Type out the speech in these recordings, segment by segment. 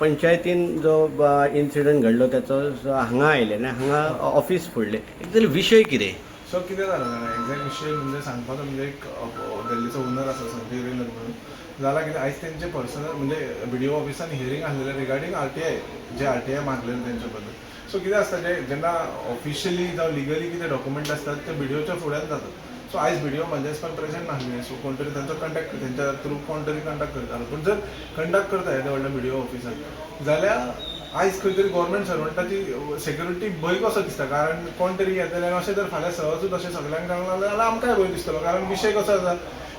पंचायतीन जो इन्सिडंट घडलो त्याचो हांगा आयले आनी हांगा ऑफिस फोडले. एकचुअली विशय कितें? सो कितें जालें जाणा एक्झॅक्ट विशय म्हणजे सांगपाचो म्हणजे एक अ, दिल्लीचो ओनर आसा संजय रेलर म्हणून जाला कितें आयज तेंचे पर्सनल म्हणजे बी डी ओ ऑफिसान हियरींग आसलेलें रिगार्डींग आर टी आय जे आर टी आय मागलेलें तेंचे बद्दल सो कितें आसता जे जेन्ना ऑफिशियली जावं लिगली कितें डॉक्युमेंट आसतात ते बिडिओच्या फुड्यान जातात. सो आयज व्हिडिओ म्हणजेच पण प्रेझेंट नासले सो कोण तरी तांचो कंटॅक्ट तेंच्या थ्रू कोण तरी कंडक्ट करतालो पूण जर कंडक्ट करता येदे व्हडल्या व्हिडिओ ऑफिसान जाल्यार आयज खंय तरी गव्हर्मेंट सर्वंटाची सेक्युरिटी भंय कसो दिसता? कारण कोण तरी येतले अशें जर फाल्यां सहजूच अशें सगळ्यांक सांगलें जाल्यार आमकांय भंय दिसतलो कारण विशय कसो आसा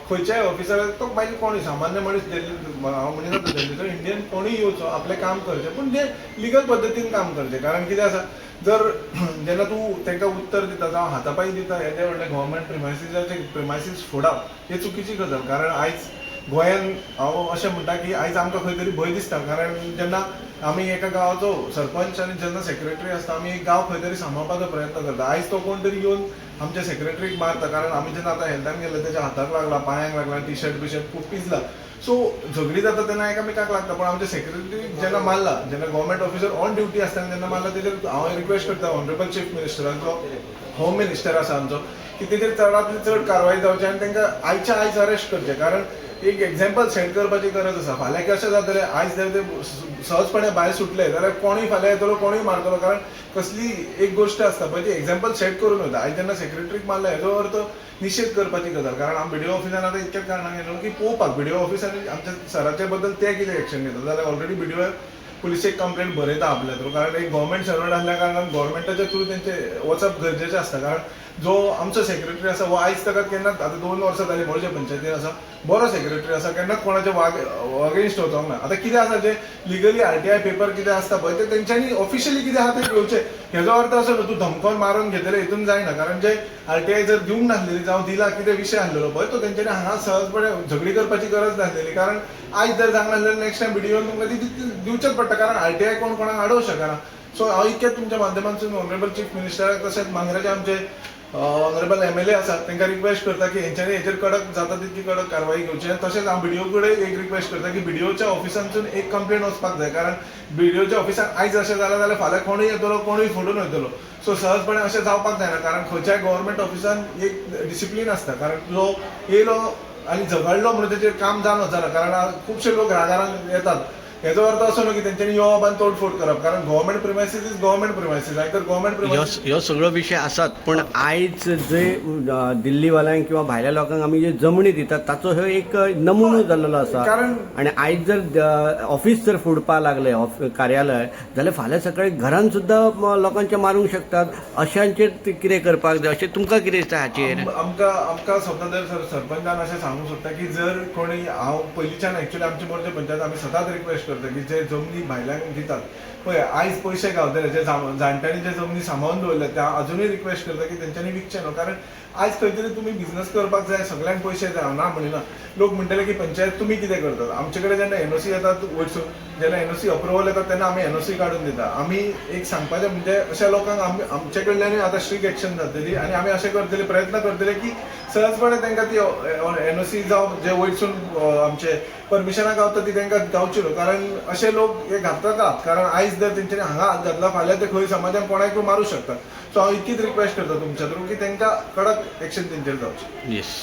खंयच्याय ऑफिसराक तो मागीर कोणूय सामान्य मनीस दिल्ली हांव म्हणटा तो दिल्लीचो. इंडियन कोणूय येवचो आपलें काम करचें पूण ते लिगल पद्दतीन काम करचें कारण कितें आसा जर जेन्ना तूं तांकां उत्तर दिता जावं हातापाई दिता येदे व्हडले गव्हर्मेंट प्रिमायसिसाचे प्रिमायसीस फोडप ही चुकीची गजाल कारण आयज गोंयान हांव अशें म्हणटा की आयज आमकां खंय तरी भंय दिसता. कारण जेन्ना आमी एका गांवाचो सरपंच आनी जेन्ना सेक्रेटरी आसता आमी एक गांव खंय तरी सांबाळपाचो प्रयत्न करता. आयज तो कोण तरी येवन आमच्या सेक्रेटरीक मारता कारण आमी जेन्ना आतां हेल्थान गेले त्याच्या हाताक लागला पांयांक लागला टी शर्ट बी शर्ट खूब पिजला सो झगडी जाता तेन्ना एकामेकाक लागता पण आमच्या सेक्रेटरी जेन्ना मारला जेन्ना गव्हर्मेंट ऑफिसर ऑन ड्युटी आसतना जेन्ना मारला तेजेर हांव रिक्वेस्ट करता ऑनरेबल चीफ मिनिस्टरांचो होम मिनिस्टर आसा आमचो की तेजेर चडांतली चड कारवाय जावची आनी तांकां आयच्या आयज अरेस्ट करचें. कारण एक एक्झाम्पल सेट करपाची गरज आसा. फाल्यां कशें जातलें आयज जर ते सहजपणे भायर सुटले जाल्यार कोणूय फाल्यां येतलो कोणूय मारतलो कारण कसली एक गोश्ट आसता. पळय ती एक्झाम्पल सेट करून वता आयज जेन्ना सेक्रेटरीक मारला हेजो अर्थ निशेध करपाची गजाल. कारण हांव बिडिओ ऑफिसान आतां इतक्याच कारणान गेलो की पळोवपाक बिडिओ ऑफिसान आमच्या सराचे बद्दल ते कितें एक्शन घेता जाल्यार ऑलरेडी बिडिओ पुलिसेक कंप्लेंट बरयता आपल्या थ्रू. कारण एक गव्हर्मेंट सर्वंट आसल्या कारणान गव्हर्मेंटाच्या थ्रू तेंचे वचप गरजेचें आसता. कारण जो आमचो सेक्रेटरी आसा वो आयज ताका केन्नाच आतां दोन वर्सां जालीं मोरजे पंचायतीन आसा बरो सेक्रेटरी आसा केन्नाच कोणाचे वाग अगेन्स्ट वचोंक ना आतां कितें आसा जे legally R T I paper कितें आसता पळय ते तेंच्यांनी ऑफिशियली कितें आहा ते घेवचें हेजो अर्थ असो न्हू तूं धमकोन मारून घेतले हितून जायना कारण जे आर टी आय जर दिवंक नासलेली जावं दिला कितें विशय आसलेलो पळय तो तेंच्यांनी हांगा सहजपणे झगडी करपाची गरज नासलेली कारण आयज जर जावंक नासलेलें नेक्स्ट टायम व्हिडिओन तुमकां ती दिवचेच पडटा कारण आर टी आय कोण कोणाक आडोवं शकना सो हांव इतकें तुमच्या माध्यमांतसून ऑनरेबल चीफ मिनिस्टराक तशेंच मांगराचे आमचे ऑनरेबल एम एल ए आसात तांकां रिक्वेस्ट करता की हेंच्यांनी हेचेर कडक जाता तितकी कडक कारवाई घेवची आनी तशेंच हांव बिडिओ कडेन एक रिक्वेस्ट करता की बीडीओच्या ऑफिसांतसून एक कंप्लेन वचपाक जाय. कारण बीडीओच्या ऑफिसान आयज अशें जालां जाल्यार फाल्यां कोणूय येतलो कोणूय फोडून वयतलो सो सहजपणे अशें जावपाक जायना कारण खंयच्याय गव्हर्मेंट ऑफिसान एक डिसिप्लीन आसता कारण जो येयलो आनी झगडलो म्हणून तेचेर काम जावन वचना कारण खुबशे लोक रागारान येतात. हेजो अर्थ असो न्हू की तेंच्यांनी येवप आनी तोडफोड करप कारण government premises is government premises आयतर government ह्यो प्रिमायसीस ह्यो सगळो विशय आसात पण आयज जे दिल्लीवाल्यांक किंवा भायल्या लोकांक आमी जे जमणी दितात ताचो ह्यो एक नमुनो जाल्लो आसा कारण आणि आयज जर ऑफिस जर फोडपा लागले कार्यालय जाल्यार फाल्यां सकाळी घरान सुद्दां लोकांचे मारूंक शकतात. अशांचेर ते कितें करपाक जाय अशें तुमकां कितें दिसता हाचेर? आम- आमकां आमकां सर सरपंचान अशें सांगूंक सोदता की जर कोणी हांव पयलींच्यान एक्चुअली आमचे मोरचे पंचायत आमी सदांच रिक्वेस्ट करता की जे जमनी भायल्यांक दितात पळय आयज पयशे गावतले जे जाणट्यांनी जे जमनी सांबाळून दवरल्या त्या अजुनूय रिक्वेस्ट करता की तेंच्यांनी विकचे न्हू कारण आयज खंय तरी तुमी बिझनस करपाक जाय सगळ्यांक पयशे जाय हांव ना. म्हणिना लोक म्हणटले की पंचायत तुमी कितें करतात? आमचे कडेन जेन्ना एनओसी येतात वयरसून जेन्ना एनओसी अप्रुवल येता तेन्ना आमी एनओसी काडून दिता आमी एक सांगपाचें म्हणजे अशा लोकांक आमी आमचे कडल्यानूय आतां स्ट्रीक एक्शन जातली आनी आमी अशें करतले प्रयत्न करतले की सहजपणे तांकां ती एनओसी जावं जे वयरसून आमचे परमिशनां गावता ती तांकां गावची न्हू कारण अशे लोक हे घाततात कारण आयज जर तेंच्यानी हांगा हात घातला फाल्यां ते खंय समाजान कोणाकूय मारूं शकतात? सो हांव इतकीच रिक्वेस्ट करता तुमच्या थ्रू की तांकां कडक एक्शन तेंचेर जावची येस